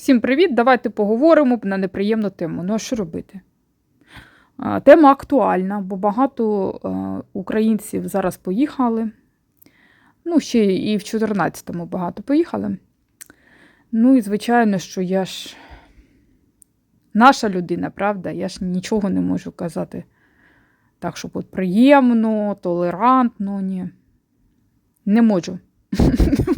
Всім привіт! Давайте поговоримо на неприємну тему. Ну, а що робити? Тема актуальна, бо багато е, українців зараз поїхали. Ну, ще і в 14-му багато поїхали. Ну і, звичайно, що я ж наша людина, правда, я ж нічого не можу казати. Так, щоб от приємно, толерантно, ні. Не можу.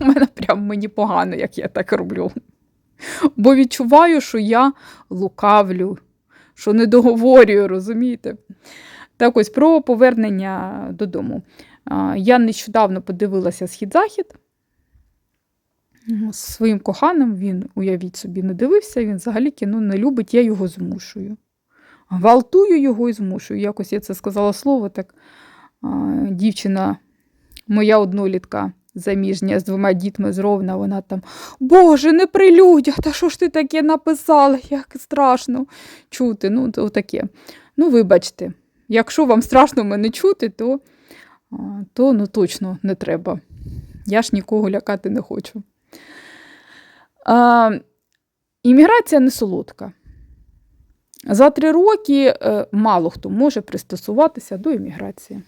У мене прям мені погано, як я так роблю. Бо відчуваю, що я лукавлю, що не договорюю, розумієте? Так ось про повернення додому. Я нещодавно подивилася схід-захід з своїм коханим. Він, уявіть собі, не дивився, він взагалі кіно не любить, я його змушую. Гвалтую його і змушую. Якось я це сказала слово, так дівчина, моя однолітка заміжня з двома дітьми з Ровна, вона там, Боже, не при людях, та що ж ти таке написала, як страшно чути. Ну, то таке. Ну, вибачте, якщо вам страшно мене чути, то, то ну, точно не треба. Я ж нікого лякати не хочу. А, імміграція не солодка. За три роки е, мало хто може пристосуватися до імміграції.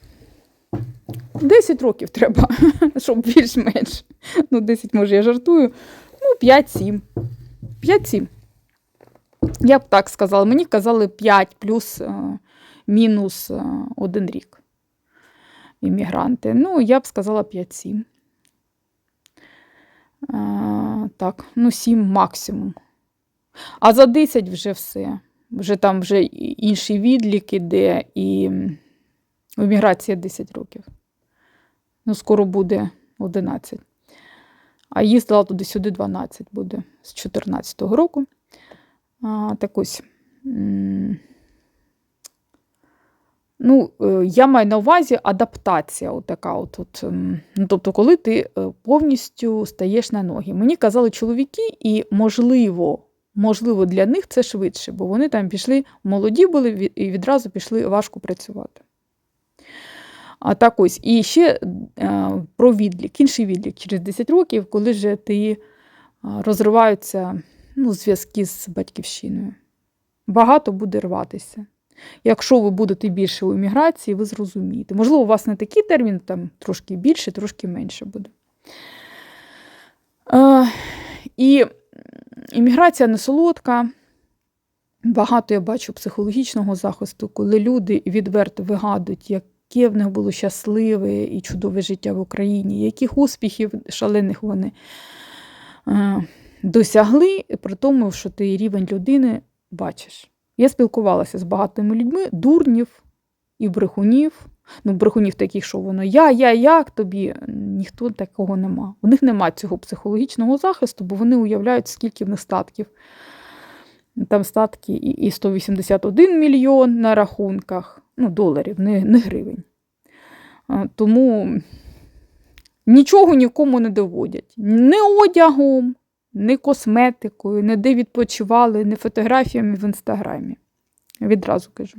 10 років треба, щоб більш-менш. Ну, 10, може, я жартую. Ну, 5-7. 5-7. Я б так сказала. Мені казали 5 плюс е, мінус е, один рік. Іммігранти. Ну, я б сказала 5-7. Е, так, ну, 7 максимум. А за 10 вже все. Вже там вже інший відлік іде, і еміграція 10 років. Ну, скоро буде 11. А їздила туди-сюди 12 буде з 2014 року. А, Так ось. Ну, е, я маю на увазі адаптація. Отака от, от, ну, Тобто, коли ти е, повністю стаєш на ноги. Мені казали чоловіки, і можливо, можливо, для них це швидше, бо вони там пішли, молоді були і відразу пішли важко працювати. А так ось, і ще е, про відлік, інший відлік через 10 років, коли вже ти е, розриваються ну, зв'язки з батьківщиною. Багато буде рватися. Якщо ви будете більше у еміграції, ви зрозумієте. Можливо, у вас не такий термін, там трошки більше, трошки менше буде. Е, і імміграція не солодка. Багато я бачу психологічного захисту, коли люди відверто вигадують, як яке в них було щасливе і чудове життя в Україні, яких успіхів шалених вони е, досягли, при тому, що ти рівень людини бачиш. Я спілкувалася з багатими людьми, дурнів і брехунів. Ну, брехунів таких, що воно я, я, як тобі, ніхто такого нема. У них нема цього психологічного захисту, бо вони уявляють, скільки в них статків. Там статки і 181 мільйон на рахунках ну, доларів, не, не гривень. Тому нічого нікому не доводять. Ні одягом, ні косметикою, ні де відпочивали, ні фотографіями в інстаграмі. Відразу кажу.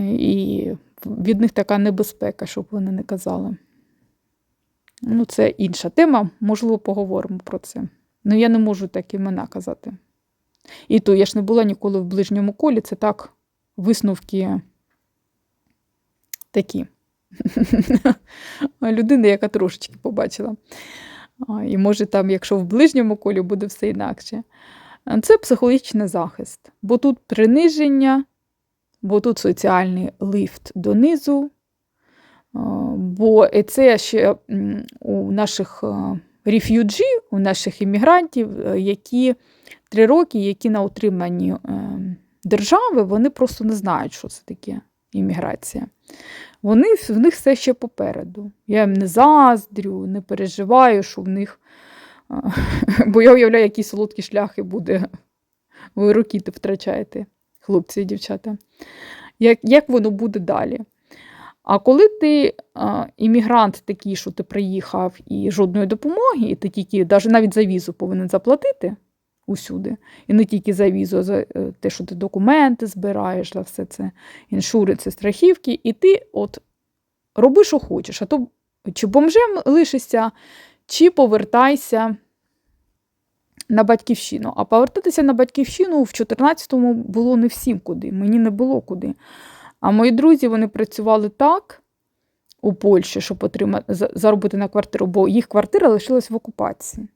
І від них така небезпека, щоб вони не казали. Ну, це інша тема, можливо, поговоримо про це. Ну, я не можу так імена казати. І то я ж не була ніколи в ближньому колі, це так висновки такі. Людина, яка трошечки побачила. І може, там, якщо в ближньому колі буде все інакше. Це психологічний захист, бо тут приниження, бо тут соціальний лифт донизу, бо це ще у наших реф'юджі, у наших іммігрантів, е, які три роки, які на утриманні ем, держави, вони просто не знають, що це таке імміграція. Вони, В них все ще попереду. Я їм не заздрю, не переживаю, що в них. Бо я уявляю, які солодкі шляхи буде. Ви роки втрачаєте, хлопці і дівчата. Як як воно буде далі? А коли ти іммігрант такий, що ти приїхав і жодної допомоги, і ти тільки навіть за візу повинен заплатити, усюди. І не тільки за візу, а за е, те, що ти документи збираєш, за все це іншури, страхівки, і ти от роби, що хочеш. А то чи бомжем лишишся, чи повертайся на батьківщину. А повертатися на батьківщину в 14-му було не всім куди. Мені не було куди. А мої друзі вони працювали так у Польщі, щоб отримати, заробити на квартиру, бо їх квартира лишилась в окупації.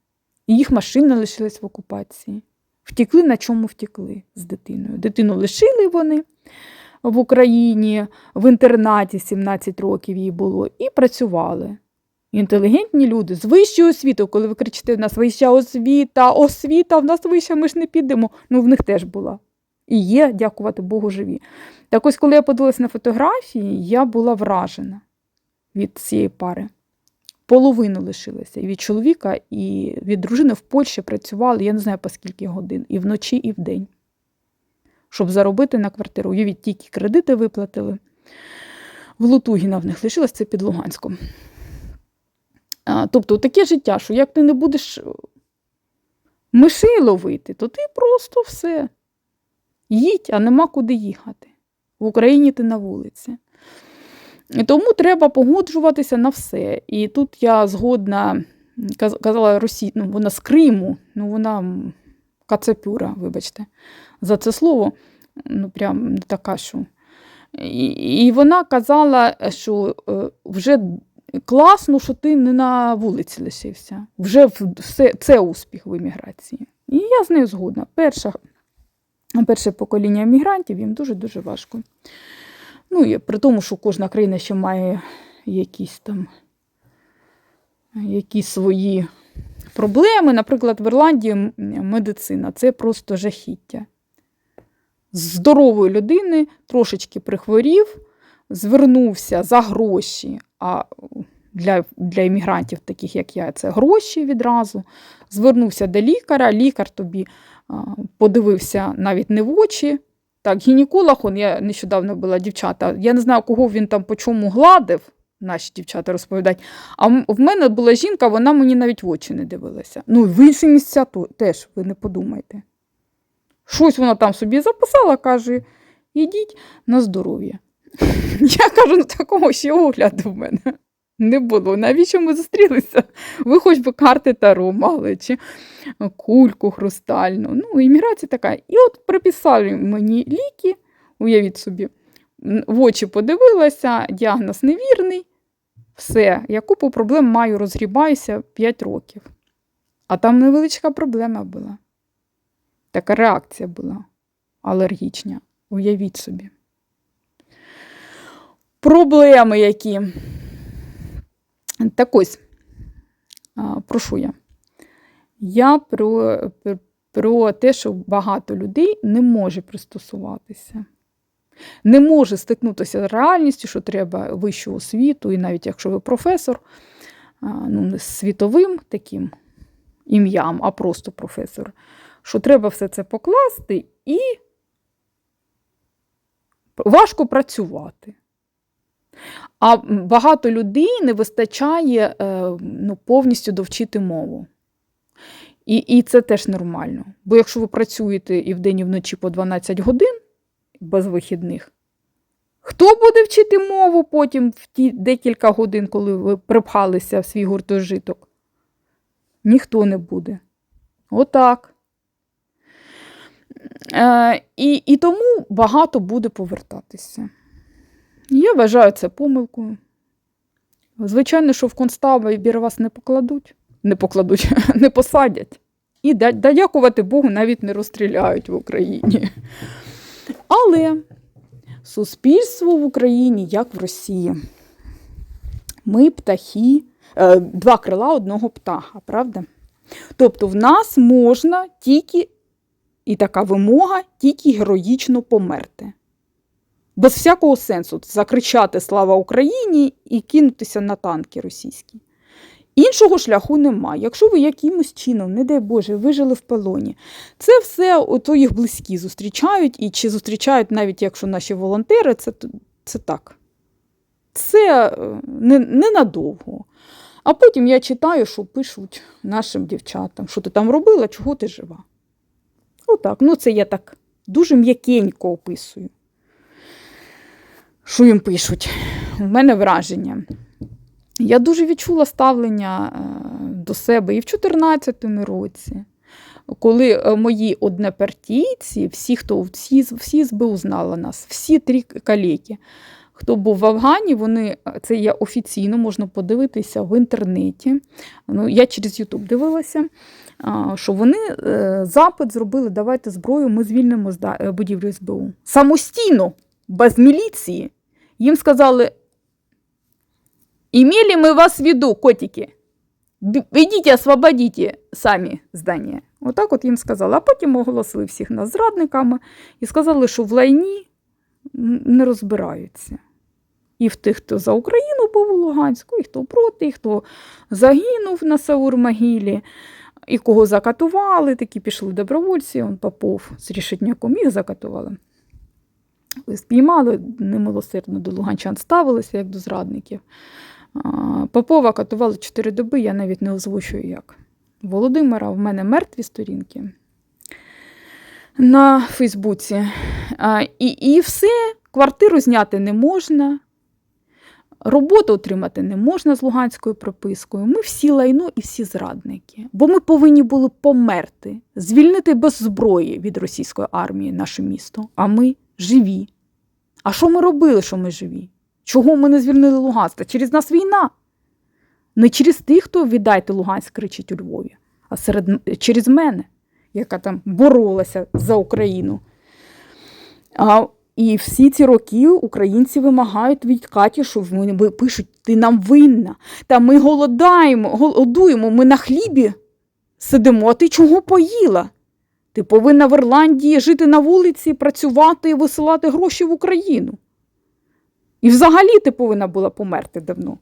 Їх машина лишилась в окупації. Втікли, на чому втікли з дитиною. Дитину лишили вони в Україні, в інтернаті 17 років їй було, і працювали. Інтелігентні люди з вищою освітою, коли ви кричите, в нас вища освіта, освіта, в нас вища, ми ж не підемо. Ну, в них теж була. І є, дякувати Богу, живі. Так ось, коли я подивилася на фотографії, я була вражена від цієї пари. Половину лишилася і від чоловіка, і від дружини в Польщі працювали, я не знаю по скільки годин, і вночі, і вдень, щоб заробити на квартиру. Уявіть, тільки кредити виплатили. В Лутугіна в них лишилось це під Луганськом. А, тобто таке життя, що як ти не будеш мишей ловити, то ти просто все. Їдь, а нема куди їхати. В Україні ти на вулиці. Тому треба погоджуватися на все. І тут я згодна каз- казала Росі, ну вона з Криму, ну вона кацапюра, вибачте, за це слово. Ну, прям така, що. І, і вона казала, що е, вже класно, що ти не на вулиці лишився. Вже все, це успіх в еміграції. І я з нею згодна. Перша, перше покоління емігрантів їм дуже-дуже важко. Ну, і при тому, що кожна країна ще має якісь там якісь свої проблеми. Наприклад, в Ірландії медицина це просто жахіття. З здорової людини трошечки прихворів, звернувся за гроші, а для, для іммігрантів, таких як я, це гроші відразу. Звернувся до лікаря, лікар тобі подивився навіть не в очі. Так, гінеколог, он, я нещодавно була дівчата, я не знаю, кого він там по чому гладив, наші дівчата розповідають. А в мене була жінка, вона мені навіть в очі не дивилася. Ну, в інші місця теж, ви не подумайте. Щось вона там собі записала, каже: ідіть на здоров'я. Я кажу, ну такого ще огляду в мене не було. Навіщо ми зустрілися? Ви хоч би карти Таро мали, чи кульку хрустальну. Ну, імміграція така. І от приписали мені ліки, уявіть собі, в очі подивилася, діагноз невірний. Все, я купу проблем маю, розгрібаюся 5 років. А там невеличка проблема була. Така реакція була алергічна. Уявіть собі. Проблеми які. Так ось, прошу я. Я про, про те, що багато людей не може пристосуватися. Не може стикнутися з реальністю, що треба вищу освіту, і навіть якщо ви професор, ну, не з світовим таким ім'ям, а просто професор, що треба все це покласти і важко працювати. А багато людей не вистачає е, ну, повністю довчити мову. І, і це теж нормально. Бо якщо ви працюєте і вдень, і вночі по 12 годин без вихідних, хто буде вчити мову потім в ті декілька годин, коли ви припхалися в свій гуртожиток? Ніхто не буде. Отак. Е, і, і тому багато буде повертатися. Я вважаю це помилкою. Звичайно, що в концтабір вас не покладуть, не покладуть, не посадять. І дякувати Богу, навіть не розстріляють в Україні. Але суспільство в Україні, як в Росії. Ми птахи, е, два крила одного птаха, правда? Тобто в нас можна тільки, і така вимога, тільки героїчно померти. Без всякого сенсу закричати Слава Україні і кинутися на танки російські. Іншого шляху немає. Якщо ви якимось чином, не дай Боже, вижили в полоні, це все ото їх близькі зустрічають, і чи зустрічають навіть якщо наші волонтери, це, це так. Це е, не, ненадовго. А потім я читаю, що пишуть нашим дівчатам, що ти там робила, чого ти жива. Отак. Ну, це я так дуже м'якенько описую. Що їм пишуть? У мене враження. Я дуже відчула ставлення е, до себе і в 2014 році, коли е, мої однопартійці, всі, хто всі, всі СБУ знали нас, всі три каліки, хто був в Афгані, вони це є офіційно, можна подивитися в інтернеті. Ну, я через Ютуб дивилася, що вони е, запит зробили: давайте зброю, ми звільнимо е, будівлю СБУ. Самостійно, без міліції. Їм сказали: Імели ми вас в виду, котики. Ідіть, освободіть самі здання. Отак от їм сказали. А потім оголосили всіх нас зрадниками і сказали, що в лайні не розбираються. І в тих, хто за Україну був у Луганську, і хто проти, і хто загинув на Саур-Могилі, і кого закатували, такі пішли добровольці, он Попов з Рішетняком їх закатували. Спіймали, немилосердно до луганчан ставилися, як до зрадників. Попова катували 4 доби, я навіть не озвучую як. Володимира в мене мертві сторінки на Фейсбуці. І, і все, квартиру зняти не можна, роботу отримати не можна з луганською пропискою. Ми всі лайно і всі зрадники. Бо ми повинні були померти, звільнити без зброї від російської армії наше місто. А ми живі. А що ми робили, що ми живі? Чого ми не звільнили Луганськ? Через нас війна. Не через тих, хто віддайте Луганськ кричить у Львові, а серед, через мене, яка там боролася за Україну. А, і всі ці роки українці вимагають від Каті, що вони пишуть, ти нам винна. Та ми голодаємо, голодуємо, ми на хлібі сидимо, а ти чого поїла? Ти повинна в Ірландії жити на вулиці, працювати і висилати гроші в Україну. І взагалі ти повинна була померти давно.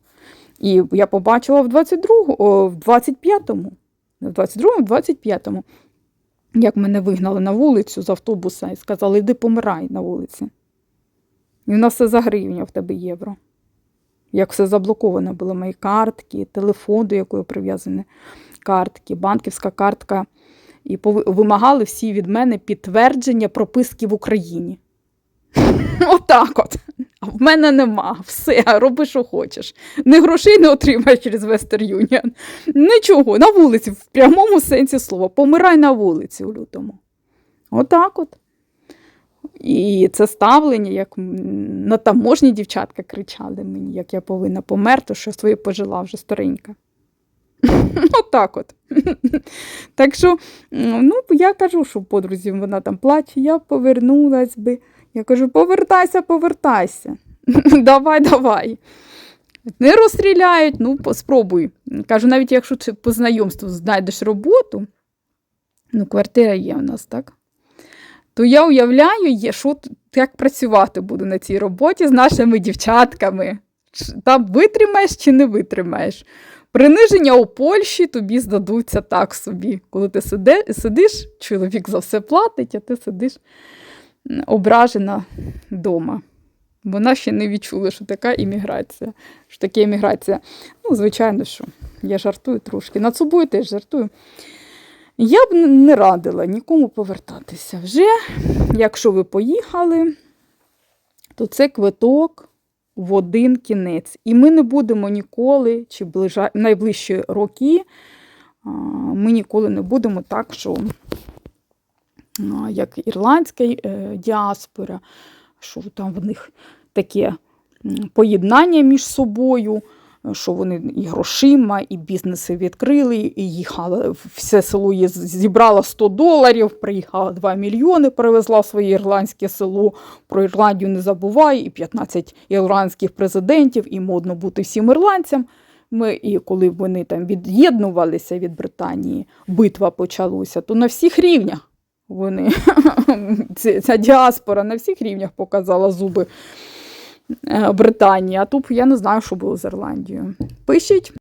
І я побачила в 22-му, о, в 25-му, в 22-му, в 25-му, як мене вигнали на вулицю з автобуса і сказали, йди помирай на вулиці. І в нас все за гривня в тебе євро. Як все заблоковано було, мої картки, телефон, до якої прив'язані картки, банківська картка. І вимагали всі від мене підтвердження прописки в Україні. Отак от. А в мене нема. Все, роби, що хочеш. Ні грошей не отримаєш через Western Union. Нічого, на вулиці, в прямому сенсі слова. Помирай на вулиці у лютому. Отак от. І це ставлення, як на таможні дівчатка кричали мені, як я повинна померти, що своє пожила вже старенька. Отак от. Так що, ну, я кажу, що подрузі вона там плаче, я повернулась би. Я кажу, повертайся, повертайся. давай, давай. Не розстріляють, ну, спробуй. Кажу, навіть якщо ти по знайомству знайдеш роботу, ну, квартира є у нас, так? То я уявляю, є, що, як працювати буду на цій роботі з нашими дівчатками. Там витримаєш чи не витримаєш. Приниження у Польщі тобі здадуться так собі. Коли ти сидиш, чоловік за все платить, а ти сидиш ображена вдома. Вона ще не відчула, що така імміграція. Що таке імміграція. Ну, звичайно, що я жартую трошки. Над собою теж жартую. Я б не радила нікому повертатися. Вже, якщо ви поїхали, то це квиток в один кінець. І ми не будемо ніколи, чи ближа... найближчі роки, ми ніколи не будемо так, що як ірландська е, діаспора, що там в них таке поєднання між собою, що вони і грошима, і бізнеси відкрили, і їхала все село є- зібрала 100 доларів, приїхала 2 мільйони, перевезла в своє ірландське село. Про Ірландію не забувай, і 15 ірландських президентів, і модно бути всім ірландцям. Ми, і коли вони там від'єднувалися від Британії, битва почалася, то на всіх рівнях вони ця, діаспора на всіх рівнях показала зуби Британії. А тут я не знаю, що було з Ірландією. Пишіть.